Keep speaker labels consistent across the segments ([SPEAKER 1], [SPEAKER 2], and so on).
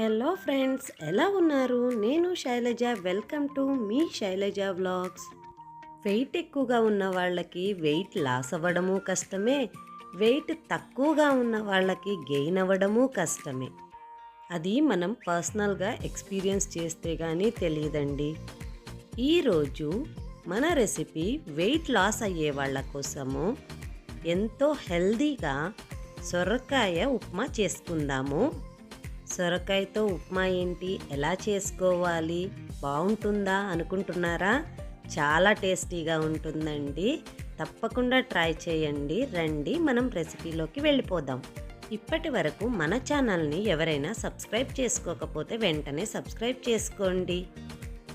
[SPEAKER 1] Hello friends ఎలా ఉన్నారు? నేను శైలజ. వెల్కమ్ టు మీ శైలజ వ్లాగ్స్. వెయిట్ ఎక్కువగా ఉన్న వాళ్ళకి వెయిట్ లాస్ అవ్వడము కష్టమే. వెయిట్ తక్కువగా ఉన్న వాళ్ళకి గెయిన్ అవ్వడము కష్టమే. అది మనం పర్సనల్గా ఎక్స్పీరియన్స్ చేస్తే కానీ తెలియదండి. ఈరోజు మన రెసిపీ వెయిట్ లాస్ అయ్యే వాళ్ళ కోసము ఎంతో హెల్దీగా సొరకాయ ఉప్మా చేసుకుందాము. సొరకాయతో ఉప్మా ఏంటి? ఎలా చేసుకోవాలి? బాగుంటుందా? అనుకుంటున్నారా? చాలా టేస్టీగా ఉంటుందండి. తప్పకుండా ట్రై చేయండి. రండి మనం రెసిపీలోకి వెళ్ళిపోదాం. ఇప్పటి వరకు మన ఛానల్ని ఎవరైనా సబ్స్క్రైబ్ చేసుకోకపోతే వెంటనే సబ్స్క్రైబ్ చేసుకోండి.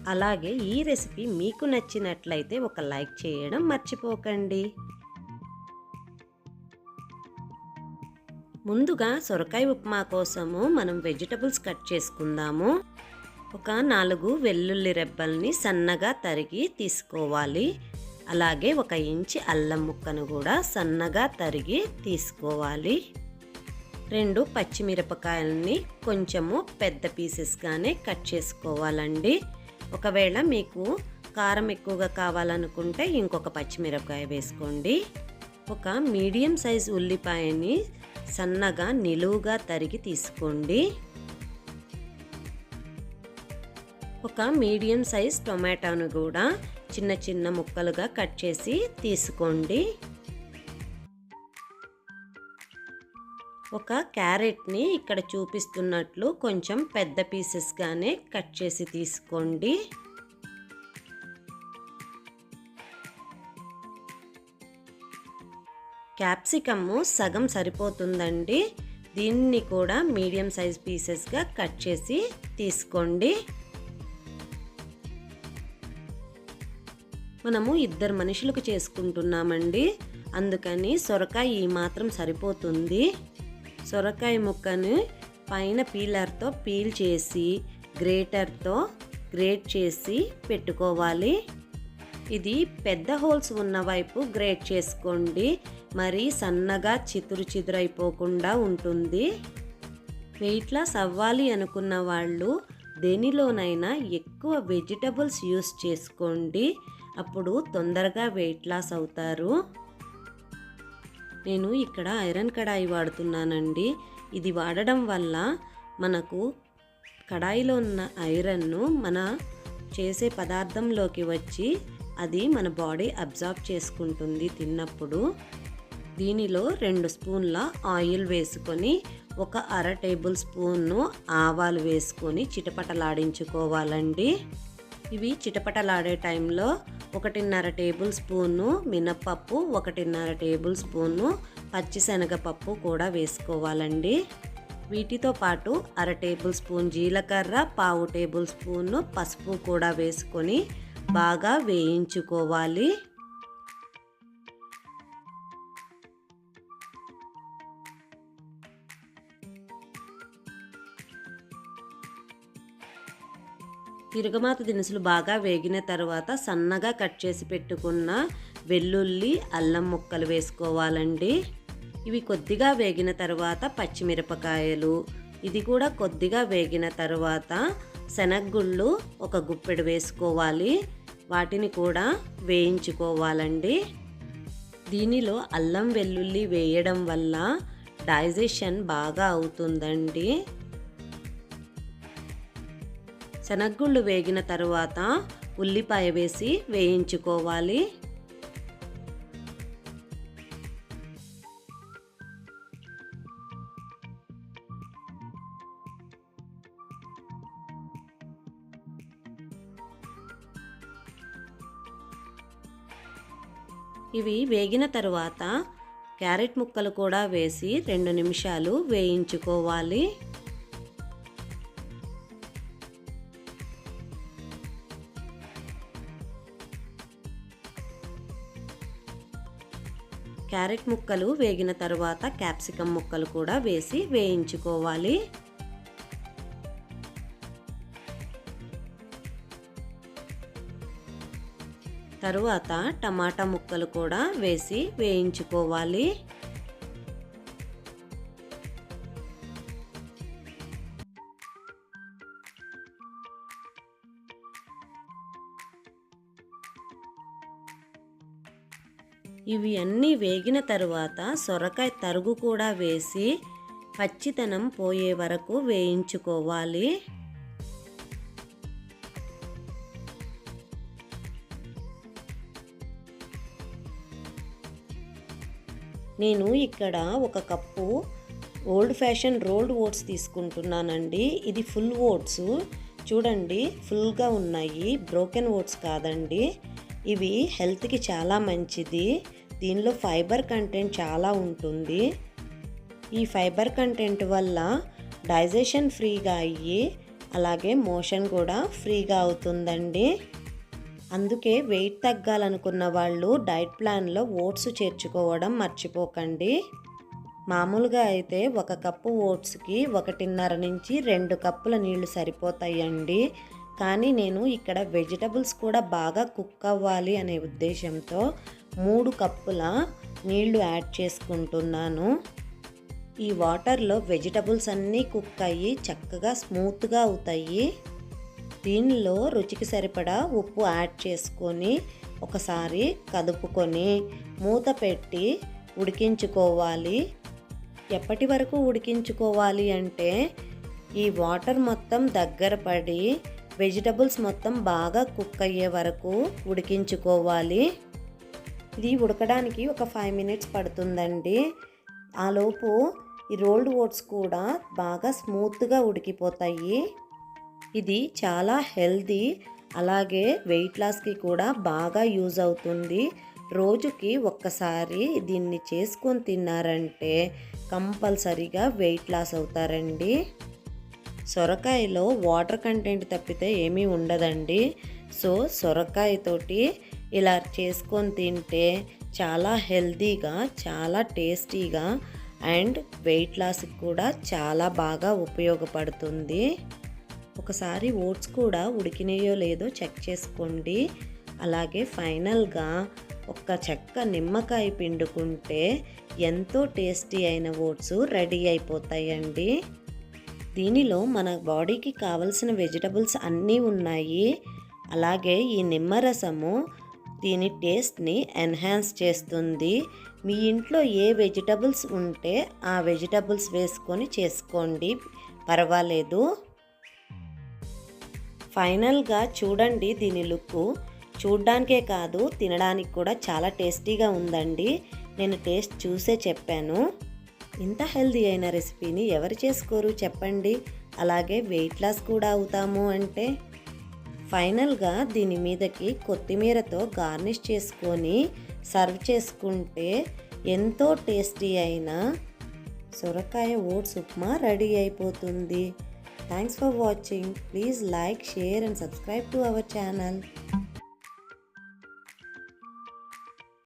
[SPEAKER 1] అలాగే ఈ రెసిపీ మీకు నచ్చినట్లయితే ఒక లైక్ చేయడం మర్చిపోకండి. ముందుగా సొరకాయ ఉప్మా కోసము మనం వెజిటబుల్స్ కట్ చేసుకుందాము. ఒక నాలుగు వెల్లుల్లి రెబ్బల్ని సన్నగా తరిగి తీసుకోవాలి. అలాగే ఒక ఇంచి అల్లం ముక్కను కూడా సన్నగా తరిగి తీసుకోవాలి. రెండు పచ్చిమిరపకాయలని కొంచెము పెద్ద పీసెస్గానే కట్ చేసుకోవాలండి. ఒకవేళ మీకు కారం ఎక్కువగా కావాలనుకుంటే ఇంకొక పచ్చిమిరపకాయ వేసుకోండి. ఒక మీడియం సైజ్ ఉల్లిపాయని సన్నగా నిలువుగా తరిగి తీసుకోండి. ఒక మీడియం సైజ్ టొమాటోను కూడా చిన్న చిన్న ముక్కలుగా కట్ చేసి తీసుకోండి. ఒక క్యారెట్ని ఇక్కడ చూపిస్తున్నట్లు కొంచెం పెద్ద పీసెస్గానే కట్ చేసి తీసుకోండి. క్యాప్సికమ్ సగం సరిపోతుందండి. దీన్ని కూడా మీడియం సైజ్ పీసెస్గా కట్ చేసి తీసుకోండి. మనము ఇద్దరు మనుషులకు చేసుకుంటున్నామండి. అందుకని సొరకాయ ఈ మాత్రం సరిపోతుంది. సొరకాయ ముక్కను పైన పీలర్తో పీల్ చేసి గ్రేటర్తో గ్రేట్ చేసి పెట్టుకోవాలి. ఇది పెద్ద హోల్స్ ఉన్న వైపు గ్రేట్ చేసుకోండి. మరి సన్నగా చితురు చిదురైపోకుండా ఉంటుంది. వెయిట్ లాస్ అవ్వాలి అనుకున్న వాళ్ళు దేనిలోనైనా ఎక్కువ వెజిటబుల్స్ యూస్ చేసుకోండి. అప్పుడు తొందరగా వెయిట్ లాస్ అవుతారు. నేను ఇక్కడ ఐరన్ కడాయి వాడుతున్నానండి. ఇది వాడడం వల్ల మనకు కడాయిలో ఉన్న ఐరన్ను మన చేసే పదార్థంలోకి వచ్చి అది మన బాడీ అబ్జార్బ్ చేసుకుంటుంది తిన్నప్పుడు. దీనిలో రెండు స్పూన్ల ఆయిల్ వేసుకొని ఒక అర టేబుల్ స్పూన్ను ఆవాలు వేసుకొని చిటపటలాడించుకోవాలండి. ఇవి చిటపటలాడే టైంలో ఒకటిన్నర టేబుల్ స్పూను మినప్పప్పు ఒకటిన్నర టేబుల్ స్పూను పచ్చిశనగపప్పు కూడా వేసుకోవాలండి. వీటితో పాటు అర టేబుల్ స్పూన్ జీలకర్ర పావు టేబుల్ స్పూను పసుపు కూడా వేసుకొని బాగా వేయించుకోవాలి. తిరగమాత దినుసులు బాగా వేగిన తర్వాత సన్నగా కట్ చేసి పెట్టుకున్న వెల్లుల్లి అల్లం ముక్కలు వేసుకోవాలండి. ఇవి కొద్దిగా వేగిన తర్వాత పచ్చిమిరపకాయలు ఇది కూడా కొద్దిగా వేగిన తర్వాత శనగగుళ్ళు ఒక గుప్పెడు వేసుకోవాలి. వాటిని కూడా వేయించుకోవాలండి. దీనిలో అల్లం వెల్లుల్లి వేయడం వల్ల డైజెషన్ బాగా అవుతుందండి. శనగగుళ్ళు వేగిన తర్వాత ఉల్లిపాయ వేసి వేయించుకోవాలి. ఇవి వేగిన తరువాత క్యారెట్ ముక్కలు కూడా వేసి రెండు నిమిషాలు వేయించుకోవాలి. క్యారెట్ ముక్కలు వేగిన తర్వాత క్యాప్సికమ్ ముక్కలు కూడా వేసి వేయించుకోవాలి. తరువాత టమాటా ముక్కలు కూడా వేసి వేయించుకోవాలి. ఇవి అన్నీ వేగిన తరువాత సొరకాయ తరుగు కూడా వేసి పచ్చితనం పోయే వరకు వేయించుకోవాలి. నేను ఇక్కడ ఒక cup old fashion rolled oats తీసుకుంటున్నానండి. ఇది ఫుల్ ఓట్స్ చూడండి ఫుల్గా ఉన్నాయి. బ్రోకెన్ ఓట్స్ కాదండి. ఇవి హెల్త్కి చాలా మంచిది. దీనిలో ఫైబర్ కంటెంట్ చాలా ఉంటుంది. ఈ ఫైబర్ కంటెంట్ వల్ల డైజెషన్ ఫ్రీగా అయ్యి అలాగే మోషన్ కూడా ఫ్రీగా అవుతుందండి. అందుకే వెయిట్ తగ్గాలనుకున్న వాళ్ళు డైట్ ప్లాన్లో ఓట్స్ చేర్చుకోవడం మర్చిపోకండి. మామూలుగా అయితే ఒక కప్పు ఓట్స్కి ఒకటిన్నర నుంచి రెండు కప్పుల నీళ్ళు సరిపోతాయండి. కానీ నేను ఇక్కడ వెజిటబుల్స్ కూడా బాగా కుక్ అవ్వాలి అనే ఉద్దేశంతో మూడు కప్పుల నీళ్ళు యాడ్ చేసుకుంటున్నాను. ఈ వాటర్లో వెజిటబుల్స్ అన్నీ కుక్ అయ్యి చక్కగా స్మూత్గా అవుతాయి. దీనిలో రుచికి సరిపడా ఉప్పు యాడ్ చేసుకొని ఒకసారి కదుపుకొని మూత పెట్టి ఉడికించుకోవాలి. ఎప్పటి వరకు ఉడికించుకోవాలి అంటే ఈ వాటర్ మొత్తం దగ్గర పడి వెజిటబుల్స్ మొత్తం బాగా కుక్ అయ్యే వరకు ఉడికించుకోవాలి. ఇది ఉడకడానికి ఒక ఫైవ్ మినిట్స్ పడుతుందండి. ఆలోపు ఈ రోల్డ్ ఓట్స్ కూడా బాగా స్మూత్గా ఉడికిపోతాయి. ఇది చాలా హెల్దీ అలాగే వెయిట్ లాస్కి కూడా బాగా యూజ్ అవుతుంది. రోజుకి ఒక్కసారి దీన్ని చేసుకొని తిన్నారంటే కంపల్సరీగా వెయిట్ లాస్ అవుతారండి. సొరకాయలో వాటర్ కంటెంట్ తప్పితే ఏమీ ఉండదండి. సో సొరకాయతోటి ఇలా చేసుకొని తింటే చాలా హెల్తీగా చాలా టేస్టీగా అండ్ వెయిట్ లాస్కి కూడా చాలా బాగా ఉపయోగపడుతుంది. ఒకసారి ఓట్స్ కూడా ఉడికినాయో లేదో చెక్ చేసుకోండి. అలాగే ఫైనల్గా ఒక్క చెక్క నిమ్మకాయ పిండుకుంటే ఎంతో టేస్టీ అయిన ఓట్స్ రెడీ అయిపోతాయండి. దీనిలో మన బాడీకి కావలసిన వెజిటబుల్స్ అన్నీ ఉన్నాయి. అలాగే ఈ నిమ్మరసము దీని టేస్ట్ని ఎన్హాన్స్ చేస్తుంది. మీ ఇంట్లో ఏ వెజిటబుల్స్ ఉంటే ఆ వెజిటబుల్స్ వేసుకొని చేసుకోండి. పర్వాలేదు. ఫైనల్గా చూడండి దీని లుక్ చూడ్డానికే కాదు తినడానికి కూడా చాలా టేస్టీగా ఉందండి. నేను టేస్ట్ చూసే చెప్పాను. ఇంత హెల్దీ అయిన రెసిపీని ఎవరు చేసుకోరు చెప్పండి. అలాగే వెయిట్ లాస్ కూడా అవుతాము అంటే. ఫైనల్గా దీని మీదకి కొత్తిమీరతో గార్నిష్ చేసుకొని సర్వ్ చేసుకుంటే ఎంతో టేస్టీ అయిన సొరకాయ ఓట్స్ ఉప్మా రెడీ అయిపోతుంది. Thanks for watching. Please like, share and subscribe to our channel.